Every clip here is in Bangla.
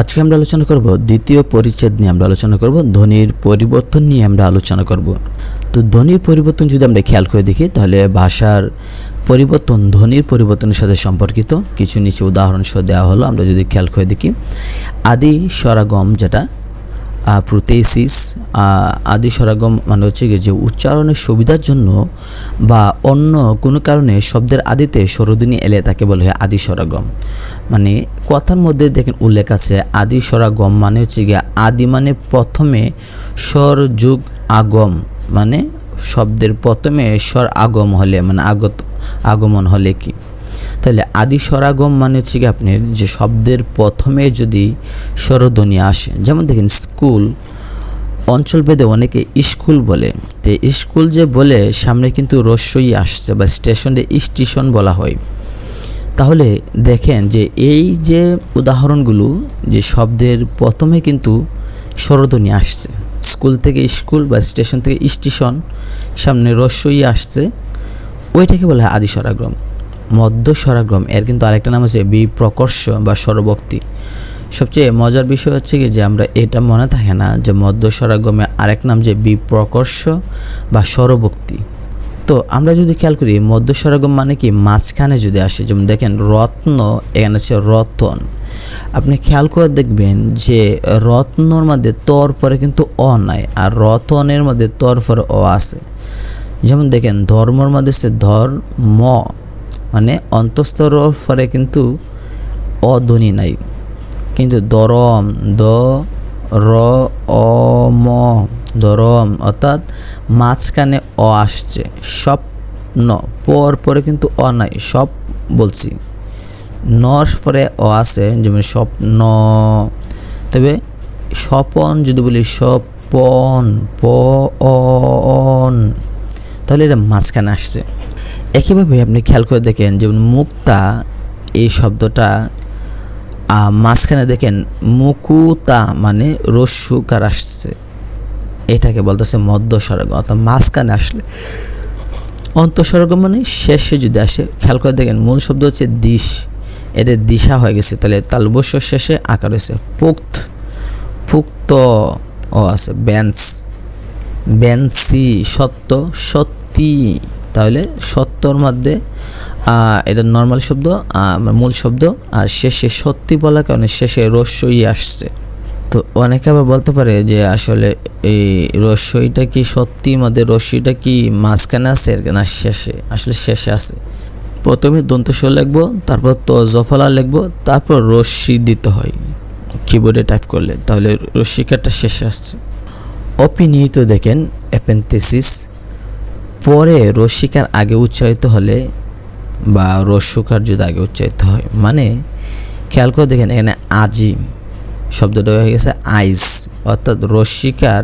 আজকে আমরা আলোচনা করব দ্বিতীয় পরিচ্ছেদ নিয়ে আমরা আলোচনা করব, ধ্বনির পরিবর্তন নিয়ে আমরা আলোচনা করব। তো ধ্বনির পরিবর্তন যদি আমরা খেয়াল করে দেখি, তাহলে ভাষার পরিবর্তন, ধ্বনির পরিবর্তনের সাথে সম্পর্কিত কিছু নিচে উদাহরণ সহ দেওয়া হলো, আমরা যদি খেয়াল করে দেখি। আদি স্বরাগম যেটা প্রোতেসিস আদি সরাগম মানে হচ্ছে যে উচ্চারণের সুবিধার জন্য বা অন্য কোনো কারণে শব্দের আদিতে স্বরধ্বনি এলে তাকে বলা হয় আদি স্বরাগম মানে কথার মধ্যে দেখেন উল্লেখ আছে, আদি স্বরাগম মানে হচ্ছে গিয়ে আদি মানে প্রথমে স্বর যুগ আগম মানে শব্দের প্রথমে স্বর আগম হলে মানে আগত, আগমন হলে কি? তাহলে আদি স্বরাগম মানে হচ্ছে কি আপনার যে শব্দের প্রথমে যদি স্বরধ্বনি আসে, যেমন দেখেন স্কুল অঞ্চলভেদে অনেকে স্কুল বলে। তো স্কুল যে বলে, সামনে কিন্তু রস্যই আসছে বা স্টেশনে স্টেশন বলা হয়। তাহলে দেখেন যে এই যে উদাহরণগুলো, যে শব্দের প্রথমে কিন্তু স্বরধ্বনি আসছে। স্কুল থেকে স্কুল বা স্টেশন থেকে স্টেশন, সামনে রস্যই আসছে, ওইটাকে বলা হয় আদি স্বরাগ্রম মধ্য স্বরাগ্রম এর কিন্তু আরেকটা নাম হচ্ছে বিপ্রকর্ষ বা স্বরভক্তি সবচেয়ে মজার বিষয় হচ্ছে কি যে আমরা এটা মনে থাকে না যে মধ্য স্বরাগ্রমে আরেক নাম যে বিপ্রকর্ষ বা স্বরভক্তি তো আমরা যদি খেয়াল করি মধ্য স্বরাগম মানে কি? মাঝখানে যদি আসে, যেমন দেখেন রত্ন, এখানে হচ্ছে রতন। আপনি খেয়াল করে দেখবেন যে রত্নর মধ্যে তর পরে কিন্তু অ নাই আর রতনের মধ্যে তর পরে অ আছে। যেমন দেখেন ধর্মর মধ্যে সে ধর্ম। মানে অন্তস্তর পরে কিন্তু অধ্বনি নাই। কিন্তু দরম, দ, র, অ, ম, দরম অর্থাৎ মাঝখানে অ আসছে। স্বপ্ন পর পরে কিন্তু অ নাই, সব বলছি। নর পরে অ আছে, যেমন স্বপ্ন তবে স্বপন যদি বলি, স্বপন, প অন, তাহলে এটা মাঝখানে আসছে। একইভাবে আপনি খেয়াল করে দেখেন, যেমন মুক্তা এই শব্দটা মাঝখানে দেখেন, মুকুতা মানে রস্যুকার আসছে। এটাকে বলতেছে মধ্য স্বর্গ অর্থাৎ মাঝখানে আসলে। অন্তঃস্বর্গ মানে শেষে যদি আসে, খেয়াল করে দেখেন, মূল শব্দ হচ্ছে দিশ। এটা দিশা হয়ে গেছে, তাহলে তালবস্য শেষে আকার হয়েছে। পুক্ত পুক্ত ও আছে ব্যান্স ব্যান্সি সত্য, সত্যি। তাহলে সত্যর মধ্যে এটা নর্মাল শব্দ মূল শব্দ, আর শেষে সত্যি বলার কারণে শেষে রস্যই আসছে। তো অনেকে আবার বলতে পারে যে আসলে এই রস্যইটা কি সত্যি, মধ্যে রস্যইটা কি মাঝখানে আছে না শেষে, আসলে শেষে আছে। প্রথমে দন্তস্ব লিখব, তারপর তো জফলা লিখব, তারপর রশ্মি দিতে হয়। কিবোর্ডে টাইপ করলে, তাহলে রশ্মিকারটা শেষে আসছে। অপিনিহিত দেখেন অ্যাপেন্থেসিস পরে রশ্মিকার আগে উচ্চারিত হলে বা রস্যকার যদি আগে উচ্চারিত হয়। মানে খেয়াল করে দেখেন, এখানে আজি শব্দটা হয়ে গেছে আইস অর্থাৎ রস্মিকার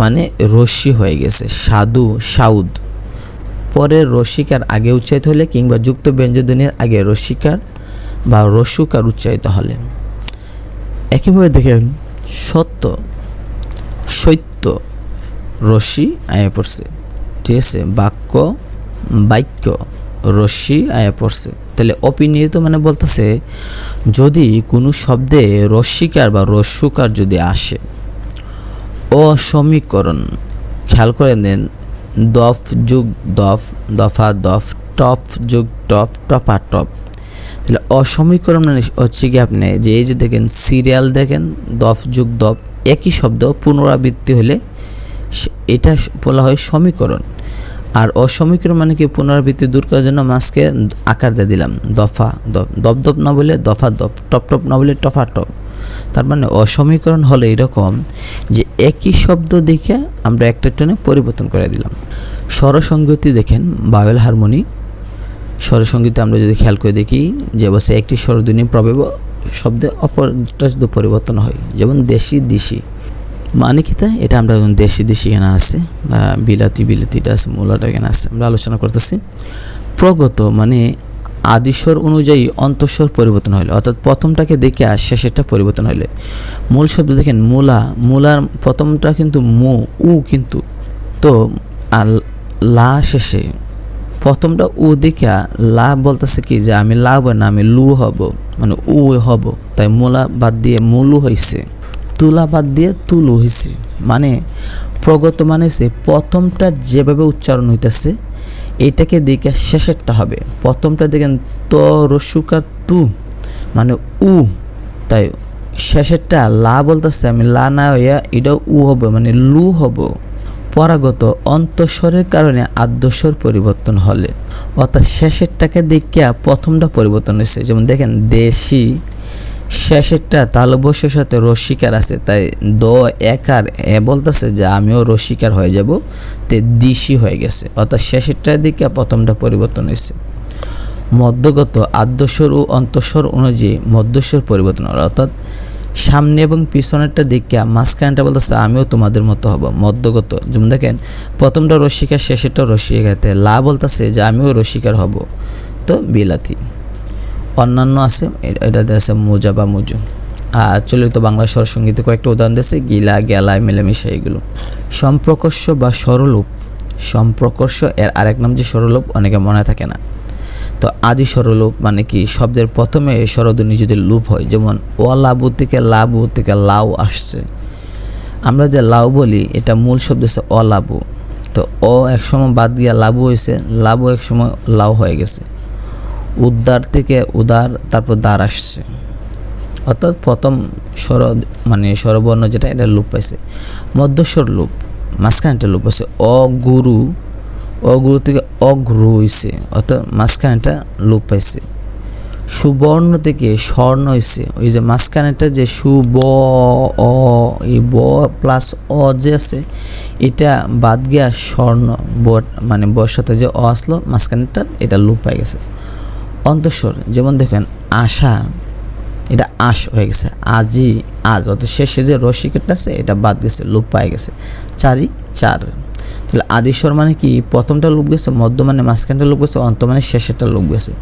মানে রশ্মি হয়ে গেছে, সাধু, সাউদ। পরে রস্মিকার আগে উচ্চারিত হলে কিংবা যুক্ত ব্যঞ্জনের আগে রস্মিকার বা রসুকার উচ্চারিত হলে। একইভাবে দেখেন, সত্য সত্য রশ্মি আয়া পড়ছে। ঠিক আছে বাক্য বাক্য রশ্মি আয়া পড়ছে। তাহলে অপিনিয়ত মানে বলতেছে, যদি কোনো শব্দে রস্মিকার বা রস্যকার যদি আসে, অসমীকরণ, খেয়াল করে নেন, দফ যুগ দফ, দফা দফ টপ যুগ টপ টপা টপ তাহলে অসমীকরণ মানে হচ্ছে কি আপনি, যে এই যে দেখেন, সিরিয়াল দেখেন, দফ যুগ দফ, একই শব্দ পুনরাবৃত্তি হলে এটা বলা হয় সমীকরণ। আর অসমীকরণ মানে কি? পুনরাবৃত্তি দূর করার জন্য মাছকে আকার দিয়ে দিলাম। দফা দপ দপ না বলে দফা, দপ, টপ টপ না বলে টফা, টপ। তার মানে অসমীকরণ হলো এরকম যে একই শব্দ দেখে আমরা একটা টনে পরিবর্তন করে দিলাম। স্বরসঙ্গতি দেখেন বায়োল হারমোনি। স্বরসঙ্গীতে আমরা যদি খেয়াল করে দেখি যে অবশ্যই একটি স্বরধ্বনি প্রভাব, শব্দে অপরটা শুধু পরিবর্তন হয়। যেমন দেশি, দিশি। মানে কি তা? এটা আমরা দেশি দেশি এখানে আছে বিলাতি বিলাতিটা আছে মূলাটা এখানে আছে, আমরা আলোচনা করতেছি। প্রগত মানে আদিস্বর অনুযায়ী অন্তঃস্বর পরিবর্তন হইলে, অর্থাৎ প্রথমটাকে দেখে শেষেরটা পরিবর্তন হইলে। মূল শব্দ দেখেন, মূলা, মূলার প্রথমটা কিন্তু মু, উ কিন্তু, তো আর লা শেষে, প্রথমটা উ দেখা লা বলতেছে কি যে আমি লা লাভ না, আমি লু হব মানে উ হব, তাই মূলা বাদ দিয়ে মুলু হয়েছে তুলা বাদ দিয়ে তুলু হয়েছে মানে প্রগত মানে সে প্রথমটা যেভাবে উচ্চারণ হইতেছে, এটাকে দেখে শেষেরটা হবে। প্রথমটা দেখেন ত রসুকার তু মানে উ। তাই শেষেরটা লা বলতেছে, আমি লা না হইয়া এটা উ হবে মানে লু হব। পরাগত অন্তঃস্বরের কারণে আদ্যস্বর পরিবর্তন হলে। অর্থাৎ শেষেরটাকে দেখিয়া প্রথমটা পরিবর্তন হয়েছে যেমন দেখেন দেশি শেষেরটা তালবসের সাথে রসিকার আছে, তাই দ একার এ বলতেছে যে আমিও রসিকার হয়ে যাব, তে দিশি হয়ে গেছে। অর্থাৎ শেষেরটার দিকে প্রথমটা পরিবর্তন হয়েছে। মধ্যগত আদ্যস্বর ও অন্তঃস্বর অনুযায়ী মধ্যস্বর পরিবর্তন অর্থাৎ সামনে এবং পিছনেরটা দেখিয়া মাঝখানটা বলতেছে, আমিও তোমাদের মতো হব। মধ্যগত, যেমন দেখেন, প্রথমটা রসিকার, শেষেরটা রসিকাতে লা বলতেছে যে, আমিও রসিকার হব। তো বিলাতি। অন্যান্য আছে, এ- এটাতে আছে মোজা বা মুজু। আর চলিত বাংলা স্বরসঙ্গীতে কয়েকটা উদাহরণ দিয়েছে, গিলা গেলায় মিলেমিশা এগুলো। সম্প্রকর্ষ বা স্বরূপ সম্প্রকর্ষ এর আরেক নাম যে স্বরূপ অনেকে মনে থাকে না। তো আদি স্বরলোপ মানে কি? শব্দের প্রথমে স্বরধ্বনি যদি লুপ হয়, যেমন ও লাবু থেকে লাবু থেকে লাউ আসছে। আমরা যে লাউ বলি, এটা মূল শব্দ হচ্ছে অলাবু তো অ একসময় বাদ গিয়া লাবু হয়েছে লাবু একসময় লাউ হয়ে গেছে। উদ্দার থেকে উদার তারপর দ্বার আসছে। অর্থাৎ প্রথম স্বর মানে স্বরবর্ণ যেটা, এটা লুপ পাইছে। মধ্যস্বর লুপ মাঝখানটা লুপ পাইছে অগুরু অগুরু থেকে অগ্রু হইছে, অর্থাৎ মাঝখানেটা লোপ পাইছে। সুবর্ণ থেকে স্বর্ণ হইছে, ওই যে মাঝখানেটা যে সুব, অ, এই ব প্লাস অ যে আছে, এটা বাদ গিয়া স্বর্ণ মানে বর সাথে যে অ আসলো মাঝখানেটা এটা লোপ পাই গেছে। অন্তঃস্বর, যেমন দেখেন, আশা, এটা আশ হয়ে গেছে, আজি, আজ, অর্থাৎ শেষে যে রসিকেটটা আছে, এটা বাদ গেছে, লোপ পাই গেছে। চারি, চার। তাহলে আদিস্বর মানে কি? প্রথমটা লোপ গেছে মধ্য মানে মাঝখানটা লোপ গেছে অন্ত মানে শেষেরটা লোপ গেছে।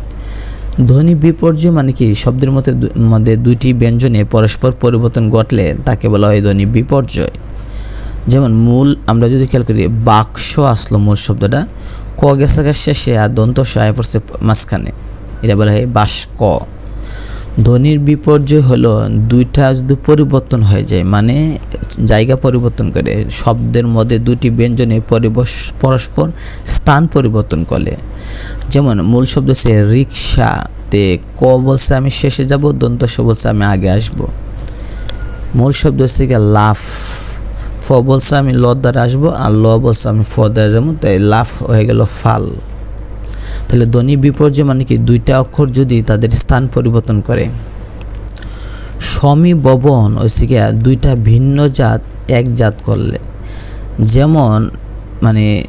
ধ্বনি বিপর্যয় মানে কি? শব্দের মধ্যে মধ্যে দুইটি ব্যঞ্জনে পরস্পর পরিবর্তন ঘটলে তাকে বলা হয় ধ্বনি বিপর্যয়। যেমন মূল, আমরা যদি খেয়াল করি, বাক্স আসলো মূল শব্দটা, ক গেছে শেষে আর দন্ত আয় পড়ছে মাঝখানে। এটা বলা হয় বাস্ক ধ্বনির বিপর্যয় হলো দুইটা যদি পরিবর্তন হয়ে যায় মানে জায়গা পরিবর্তন করে। শব্দের মধ্যে দুটি ব্যঞ্জনে পরস্পর স্থান পরিবর্তন করে। যেমন মূল শব্দ হচ্ছে রিক্সা তে ক বলছে আমি শেষে যাব, দন্ত বলছে আমি আগে আসব। মূল শব্দ হচ্ছে গিয়ে লাফ। ফ বলছে আমি ল দ্বারা আসব, আর ল বলছে আমি ফ দ্বারা যাব, তাই লাফ হয়ে গেল ফাল। তাহলে ধ্বনি বিপর্যয় মানে কি? দুইটা অক্ষর যদি তাদের স্থান পরিবর্তন করে। সমীববন হচ্ছে গিয়া দুইটা ভিন্ন জাত, এক জাত করলে। যেমন মানে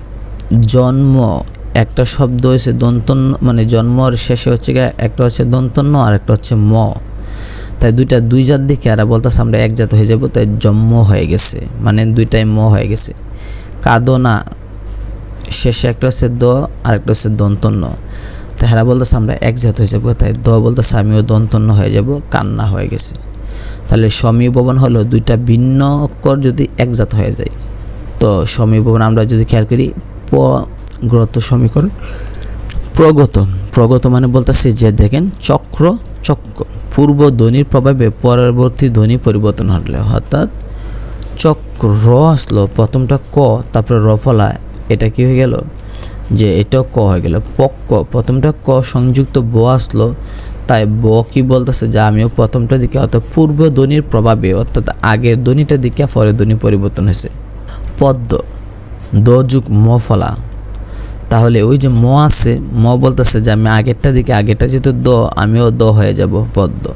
জন্ম, একটা শব্দ হচ্ছে দন্তন্য মানে জন্মর শেষে হচ্ছে গিয়া একটা হচ্ছে দন্তন্য আর একটা হচ্ছে ম। তাই দুইটা দুই জাত দেখে আর বলতেছে আমরা এক জাত হয়ে যাব, তাই জন্ম হয়ে গেছে। মানে দুইটাই ম হয়ে গেছে। কাদনা শেষে একটা হচ্ছে দ আর একটা হচ্ছে দন্তন্য। তাই হেরা বলতেছে, আমরা এক জাত হয়ে যাব। তাই দ বলতেছে, আমিও দন্তন্য হয়ে যাব, কান্না হয়ে গেছে। তাহলে সমীভবন হলো দুইটা ভিন্ন অক্ষর যদি এক জাত হয়ে যায়। তো সমীভবন আমরা যদি খেয়াল করি, প, গ্রত সমীকরণ, প্রগত। প্রগত মানে বলতেছে যে দেখেন, চক্র চক্র পূর্ব ধ্বনির প্রভাবে পরবর্তী ধ্বনি পরিবর্তন হলে অর্থাৎ চক্র আসলো, প্রথমটা ক, তারপরে র ফলা এটা কি হয়ে গেল? যে এটাও ক হয়ে গেল। পক্ক, প্রথমটা ক সংযুক্ত ব আসলো। তাই ব কি বলতেছে? যে আমিও প্রথমটা দিকে, অর্থাৎ পূর্ব ধ্বনির প্রভাবে, অর্থাৎ আগের ধ্বনিটা দিকে পরের ধ্বনি পরিবর্তন হয়েছে। পদ্ম, দ যুগ ম ফলা। তাহলে ওই যে ম আছে, ম বলতেছে যে আমি আগেরটা দিকে, আগেরটা যেহেতু দ, আমিও দ হয়ে যাব, পদ্ম।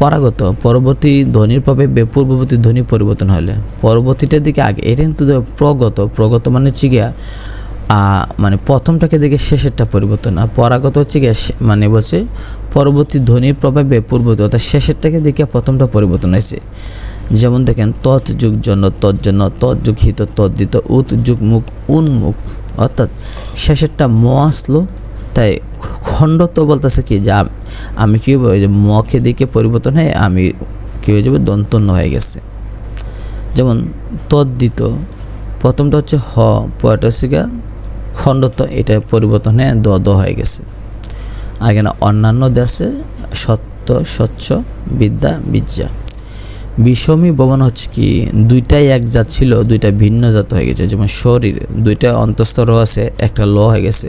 পরাগত, পরবর্তী ধ্বনির প্রভাবে পূর্ববর্তী ধ্বনি পরিবর্তন হলে। পরবর্তীটার দিকে আগে, এটা কিন্তু প্রগত প্রগত মানে হচ্ছে গিয়া মানে প্রথমটাকে দেখে শেষেরটা পরিবর্তন। আর পরাগত হচ্ছে গিয়া মানে বলছে পরবর্তী ধ্বনির প্রভাবে পূর্ববর্তী, অর্থাৎ শেষেরটাকে দেখে প্রথমটা পরিবর্তন হয়েছে। যেমন দেখেন, তৎ যুগ জন্য, তৎ জন্য, তৎ যুগ হিত তদ্দিত উত যুগ মুখ উন্মুখ অর্থাৎ শেষেরটা ম আসলো তাই খণ্ডত্ব বলতেছে কি যে আমি কি যে মকে দিকে পরিবর্তন হয়ে আমি কি হয়ে যাবে, দন্তন্য হয়ে গেছে। যেমন তদ্দিত প্রথমটা হচ্ছে হ পরটা হচ্ছে গা খণ্ডত এটা পরিবর্তনে দ দ হয়ে গেছে। আর এখানে অন্যান্য দেশে সত্য, স্বচ্ছ, বিদ্যা বিদ্যা বিষমী ভবন হচ্ছে কি, দুইটাই এক জাত ছিল, দুইটা ভিন্ন জাত হয়ে গেছে। যেমন শরীর, দুইটা অন্তস্থ র আছে, একটা ল হয়ে গেছে।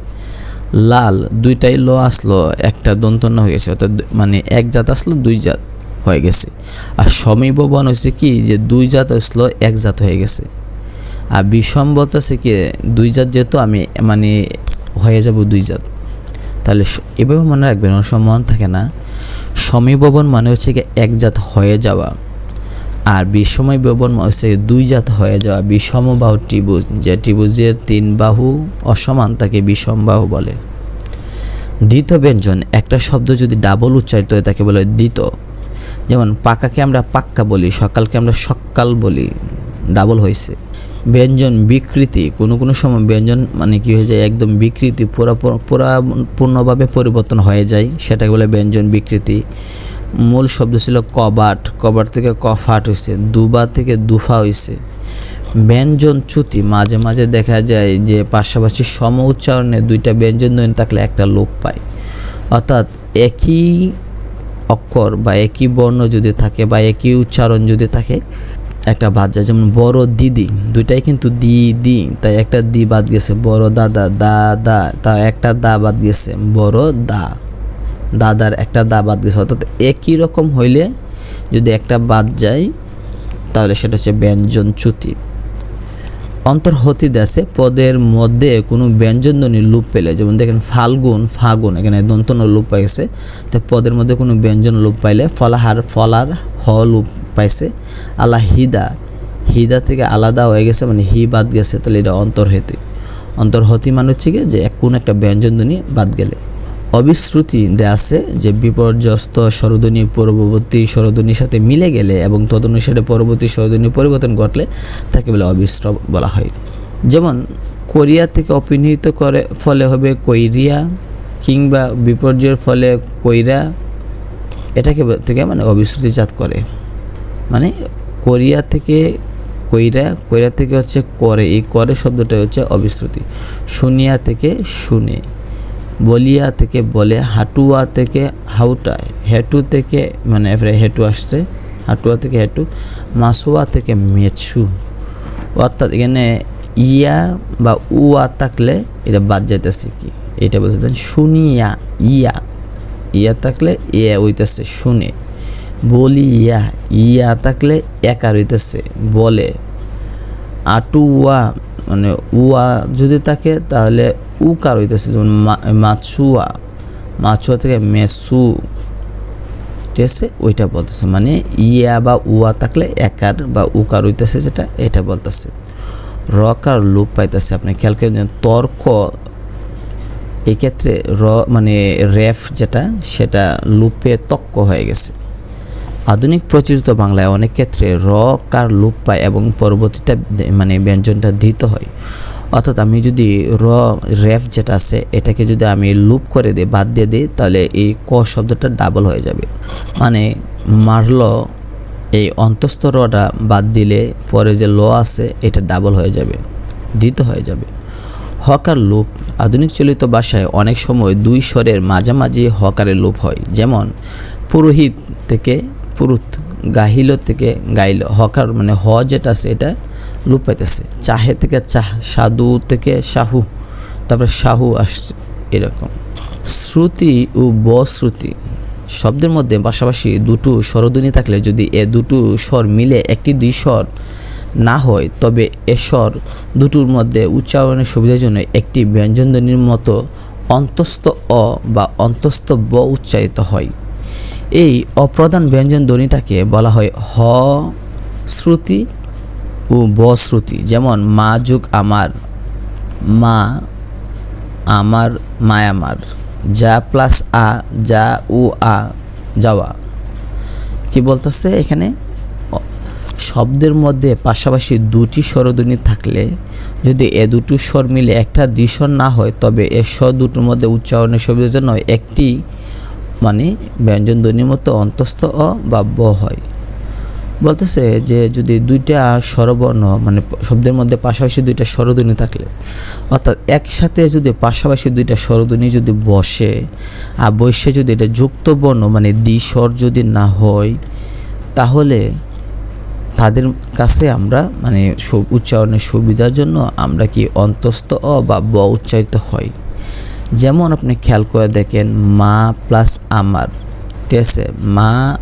লাল, দুইটাই ল আসলো, একটা দন্তন্য হয়ে গেছে। অর্থাৎ মানে এক জাত আসলো, দুই জাত হয়ে গেছে। আর সমীভবন হচ্ছে কি, যে দুই জাত আসলো, এক জাত হয়ে গেছে। আর বিষম বলতেছে কি, দুই জাত যেহেতু আমি মানে হয়ে যাব দুই জাত। তাহলে এভাবে মনে রাখবেন অনেক সময় মন থাকে না। সমীভবন মানে হচ্ছে কি, এক জাত হয়ে যাওয়া। আর বিষময় ভবন হচ্ছে দুই জাত হয়ে যাওয়া বিষম বাহু ত্রিভুজ, যে ত্রিভুজের তিন বাহু অসমান তাকে বিষম বাহু বলে। দ্বিত ব্যঞ্জন, একটা শব্দ যদি ডাবল উচ্চারিত হয় তাকে বলে দ্বিত। যেমন, পাকাকে আমরা পাক্কা বলি, সকালকে আমরা সকাল বলি ডাবল হয়েছে ব্যঞ্জন বিকৃতি, কোনো কোনো সময় ব্যঞ্জন মানে কি হয়ে যায়, একদম বিকৃতি পুরা পুরা পূর্ণভাবে পরিবর্তন হয়ে যায়, সেটাকে বলে ব্যঞ্জন বিকৃতি। মূল শব্দ ছিল কবাট। কবাট থেকে কফাট হয়েছে দুবা থেকে দুফা হয়েছে ব্যঞ্জন চ্যুতি, মাঝে মাঝে দেখা যায় যে পাশাপাশি সম উচ্চারণে দুইটা ব্যঞ্জন ধ্বনি থাকলে একটা লোপ পায়। অর্থাৎ একই অক্ষর বা একই বর্ণ যদি থাকে বা একই উচ্চারণ যদি থাকে, একটা বাদ যায়। যেমন বড় দিদি, দুইটাই কিন্তু দি দি তাই একটা দি বাদ গেছে। বড় দাদা, দা দা, তা একটা দা বাদ গেছে। বড় দা। দাদার একটা দা বাদ গেছে। অর্থাৎ একই রকম হইলে যদি একটা বাদ যায়, তাহলে সেটা হচ্ছে ব্যঞ্জন চ্যুতি। অন্তর্হতি দেশে পদের মধ্যে কোনো ব্যঞ্জনধ্বনি লোপ পেলে, যেমন দেখেন ফাল্গুন, ফাগুন, এখানে দন্তন লোপ পাইছে, তো পদের মধ্যে কোনো ব্যঞ্জন লোপ পাইলে ফলাহার, ফলার, হ লোপ পাইছে, আলা হিদা হিদা থেকে আলাদা হয়ে গেছে মানে হি বাদ গেছে, তাহলে এটা অন্তর্হতি। অন্তর্হতি মানে হচ্ছে গিয়ে যে কোন একটা ব্যঞ্জনধ্বনি বাদ গেলে। অবিশ্রুতি দেয়া আছে যে বিপর্যস্ত স্বরধ্বনি পূর্ববর্তী স্বরধ্বনির সাথে মিলে গেলে এবং তদনুসারে পরবর্তী স্বরধ্বনি পরিবর্তন ঘটলে তাকে বলে অবিশ্র বলা হয়। যেমন, কোরিয়া থেকে অপিনিহিত করে ফলে হবে কৈরিয়া কিংবা বিপর্যয়ের ফলে কৈরা। এটাকে থেকে মানে অবিশ্রুতিজাত করে। মানে কোরিয়া থেকে কইরা কইরা থেকে হচ্ছে করে। এই করে শব্দটা হচ্ছে অবিশ্রুতি। শুনিয়া থেকে শুনে। বলিয়া থেকে বলে, হাটুয়া থেকে হাউটায় হেটু থেকে মানে এবারে হেটু আসছে, হাটুয়া থেকে হেটু, মাসুয়া থেকে মেছু। অর্থাৎ এখানে ইয়া বা উয়া থাকলে এটা বাদ যাইতেছে কি? এটা বলতে শুনিয়া, ইয়া। ইয়া থাকলে ইয়া হইতেছে শুনে। বলি ইয়া ইয়া থাকলে একা হইতেছে বলে। আটু ওয়া মানে উয়া যদি থাকে তাহলে উকার হইতেছে? যেমন মাছুয়া। মাছুয়া থেকে মেসু। ঠিক আছে? ওইটা বলতেছে। মানে ইয়া বা উয়া থাকলে একার বা উকার হইতেছে যেটা এটা বলতেছে। রকার লোপ পাইতেছে আপনি খেয়াল করে নিন, তর্ক এক্ষেত্রে র মানে রেফ যেটা সেটা লুপে তক্ক হয়ে গেছে। আধুনিক প্রচলিত বাংলায় অনেক ক্ষেত্রে র কার লোপ পায় এবং পরবর্তীটা মানে ব্যঞ্জনটা দিতে হয়। অর্থাৎ আমি যদি র রেফ যেটা আছে, এটাকে যদি আমি লুপ করে দিই বাদ দিয়ে দিই, তাহলে এই ক শব্দটা ডাবল হয়ে যাবে। মানে মারল, এই অন্তস্থ রটা বাদ দিলে পরে যে ল আছে, এটা ডাবল হয়ে যাবে দ্বিত হয়ে যাবে। হকার লুপ, আধুনিক চলিত ভাষায় অনেক সময় দুই স্বরের মাঝামাঝি হকারের লুপ হয়। যেমন, পুরোহিত থেকে পুরুত গাহিল থেকে গাইল, হকার মানে হ যেটা আছে এটা লুপ পাইতেছে চাহে থেকে চাহ সাধু থেকে শাহু তারপরে শাহু আসছে এরকম। শ্রুতি ও বশ্রুতি শব্দের মধ্যে পাশাপাশি দুটো স্বরধ্বনি থাকলে যদি এ দুটো স্বর মিলে একটি দুই স্বর না হয়, তবে এ স্বর দুটোর মধ্যে উচ্চারণের সুবিধার জন্য একটি ব্যঞ্জনধ্বনির মতো অন্তস্থ অ বা অন্তস্থ ব উচ্চারিত হয়। এই অপ্রধান ব্যঞ্জন ধ্বনিটাকে বলা হয় হ শ্রুতি ও ব শ্রুতি। যেমন, মা যুগ আমার, মা আমার মায়ামার যা প্লাস আ, যা ও আ, যাওয়া। কি বলতেছে এখানে? শব্দের মধ্যে পাশাপাশি দুটি স্বরধ্বনি থাকলে যদি এ দুটো স্বর মিলে একটা দ্বিস্বর না হয়, তবে এ স্বর দুটোর মধ্যে উচ্চারণের সুবিধার জন্য একটি মানে ব্যঞ্জন ধ্বনির মতো অন্তস্থ অ বা ব হয়। বলতেছে যে যদি দুইটা স্বরবর্ণ মানে শব্দের মধ্যে পাশাপাশি দুইটা স্বরধ্বনি থাকলে, অর্থাৎ একসাথে যদি পাশাপাশি দুইটা স্বরধ্বনি যদি বসে, আর বসে যদি এটা যুক্ত বর্ণ মানে দ্বিস্বর যদি না হয়, তাহলে তাদের কাছে আমরা মানে উচ্চারণের সুবিধার জন্য আমরা কি অন্তস্থ অ বা ব উচ্চারিত হয়। যেমন আপনি খেয়াল করে দেখেন, মা প্লাস আমার, ঠিক আছে? মা,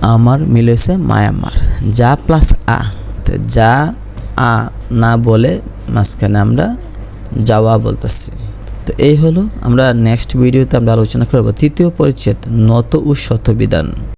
আমার মিলেছে মায়ামার যা প্লাস আ, তো যা আ না বলে মাঝখানে আমরা যাওয়া বলতেছি। তো এই হলো আমরা নেক্সট ভিডিওতে আমরা আলোচনা করব। তৃতীয় পরিচ্ছেদ, নত ও শতবিধান